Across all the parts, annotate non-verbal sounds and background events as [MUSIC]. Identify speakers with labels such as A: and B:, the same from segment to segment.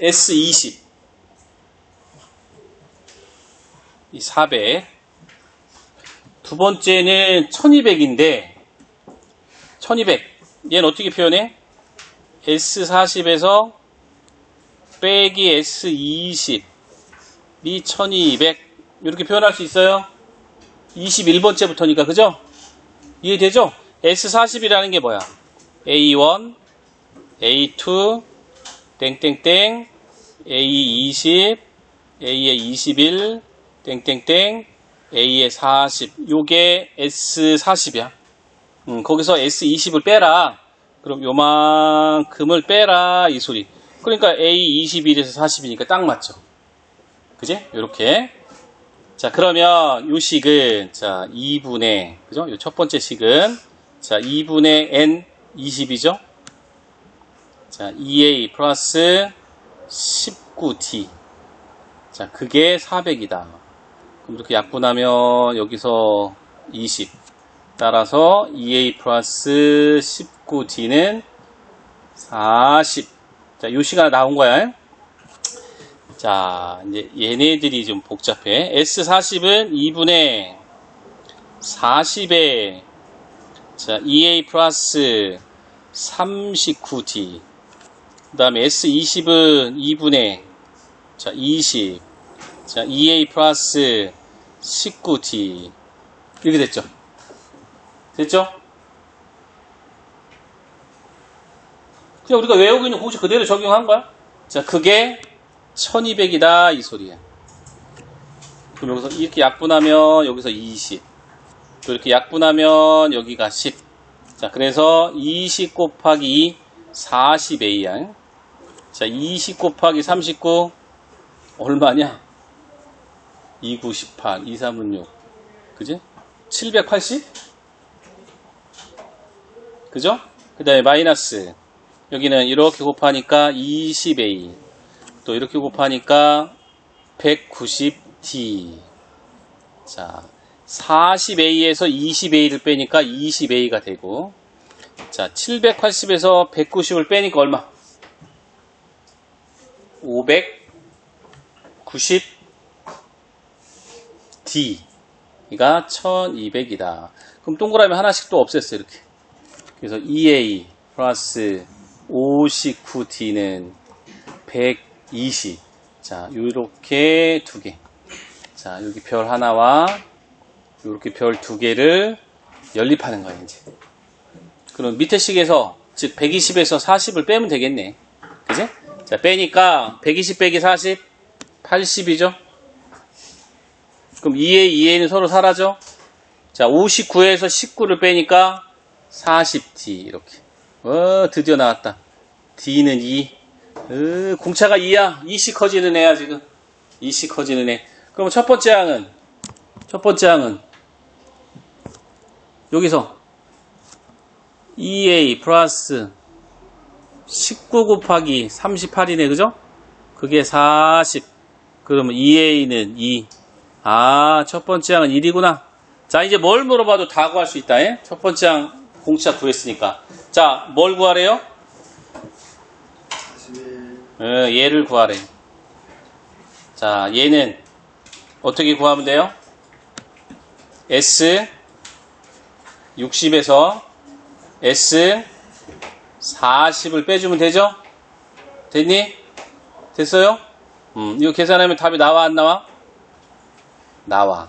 A: S20. 이 400. 두 번째는 1200인데, 1200. 얘는 어떻게 표현해? S40에서 빼기 S20이 1200. 이렇게 표현할 수 있어요? 21번째부터니까, 그죠? 이해되죠? S40이라는 게 뭐야? A1, A2, 땡땡땡, A20, A의 21, 땡땡땡, A의 40. 요게 S40이야. 음, 거기서 S20을 빼라. 그럼 요만큼을 빼라. 이 소리. 그러니까 A21에서 40이니까 딱 맞죠. 그지? 요렇게. 자, 그러면 요 식은, 자, 2분의, 그죠? 요 첫 번째 식은, 자, 2분의 N 20이죠? 자, 2A 플러스 19D. 자, 그게 400이다. 그럼 이렇게 약분하면 여기서 20. 따라서 2A 플러스 19D는 40. 자, 요 시간 나온 거야. 자, 이제 얘네들이 좀 복잡해. S40은 2분의 40에 자, 2A 플러스 39D. 그 다음에 S20은 2분의 자, 20. 자, 2A 플러스 19D. 이렇게 됐죠? 됐죠? 그냥 우리가 외우고 있는 공식 그대로 적용한 거야. 자, 그게 1200이다. 이 소리야. 그럼 여기서 이렇게 약분하면 여기서 20. 또 이렇게 약분하면 여기가 10. 자, 그래서 20 곱하기 40A야. 자, 20 곱하기 39 얼마냐? 2, 9, 18, 2, 3은 6. 그지? 780? 그죠? 그 다음에 마이너스. 여기는 이렇게 곱하니까 20A. 또 이렇게 곱하니까 190D. 자, 40A에서 20A를 빼니까 20A가 되고, 자, 780에서 190을 빼니까 얼마? 590D. 이가 1200이다. 그럼 동그라미 하나씩 또 없앴어요, 이렇게. 그래서 2A 플러스 59D는 120. 자, 요렇게 두 개. 자, 여기 별 하나와 이렇게 별 두 개를 연립하는 거예요, 이제. 그럼 밑에 식에서, 즉, 120에서 40을 빼면 되겠네. 그지? 자, 빼니까, 120 빼기 40, 80이죠? 그럼 2A, 2A는 서로 사라져? 자, 59에서 19를 빼니까, 40D, 이렇게. 어, 드디어 나왔다. D는 2. 으, 공차가 2야. 2씩 커지는 애야, 지금. 2씩 커지는 애. 그럼 첫 번째 항은, 첫 번째 항은, 여기서 2a 플러스 19 곱하기 38이네, 그죠? 그게 40. 그러면 2a는 2. 아, 첫 번째 항은 1이구나. 자, 이제 뭘 물어봐도 다 구할 수 있다, 에? 첫 번째 항 공차 구했으니까. 자, 뭘 구하래요?
B: 41
A: 어, 얘를 구하래. 자, 얘는 어떻게 구하면 돼요? S 60에서 S 40을 빼주면 되죠? 됐니? 됐어요? 음, 이거 계산하면 답이 나와 안 나와? 나와.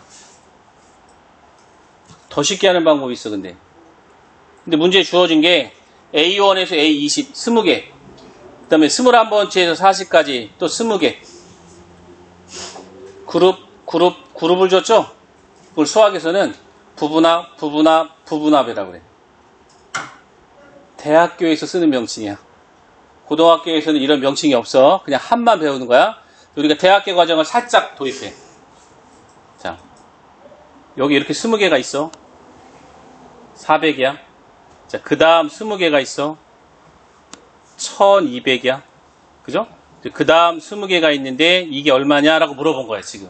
A: 더 쉽게 하는 방법이 있어, 근데. 근데 문제에 주어진 게 A1에서 A20, 20개. 그 다음에 21번째에서 40까지 또 20개. 그룹, 그룹, 그룹을 줬죠? 그걸 수학에서는 부분합, 부분합, 부분합이라고 그래. 대학교에서 쓰는 명칭이야. 고등학교에서는 이런 명칭이 없어. 그냥 한만 배우는 거야. 우리가 대학교 과정을 살짝 도입해. 자, 여기 이렇게 20개가 있어. 400이야. 자, 그 다음 20개가 있어. 1200이야. 그죠? 그 다음 20개가 있는데 이게 얼마냐라고 물어본 거야, 지금.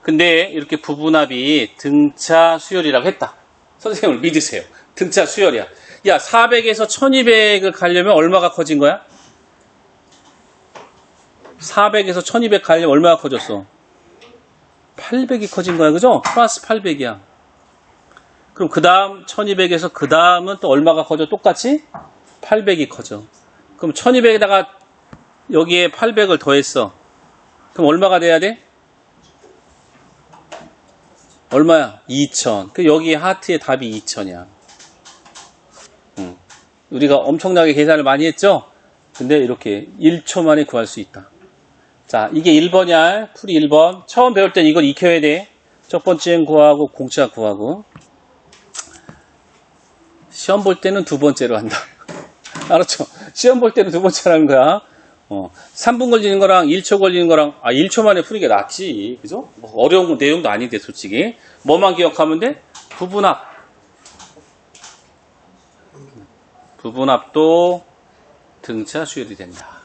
A: 근데 이렇게 부분합이 등차 수열이라고 했다. 선생님을 믿으세요. 등차 수열이야. 야, 400에서 1200을 가려면 얼마가 커진 거야? 400에서 1200 가려면 얼마가 커졌어? 800이 커진 거야, 그죠? 플러스 800이야. 그럼 그 다음 1200에서 그 다음은 또 얼마가 커져? 똑같이 800이 커져. 그럼 1200에다가 여기에 800을 더했어. 그럼 얼마가 돼야 돼? 얼마야? 2000. 그 여기 하트의 답이 2000이야. 음. 우리가 엄청나게 계산을 많이 했죠? 근데 이렇게 1초 만에 구할 수 있다. 자, 이게 1번이야. 풀이 1번. 처음 배울 땐 이걸 익혀야 돼. 첫 번째는 구하고, 공짜 구하고. 시험 볼 때는 두 번째로 한다. [LAUGHS] 알았죠? 시험 볼 때는 두 번째로 하는 거야. 어, 3분 걸리는 거랑 1초 걸리는 거랑, 아, 1초 만에 푸는 게 낫지. 그죠? 뭐 어려운 거, 내용도 아닌데, 솔직히. 뭐만 기억하면 돼? 부분합. 부분합도 등차 수열이 된다.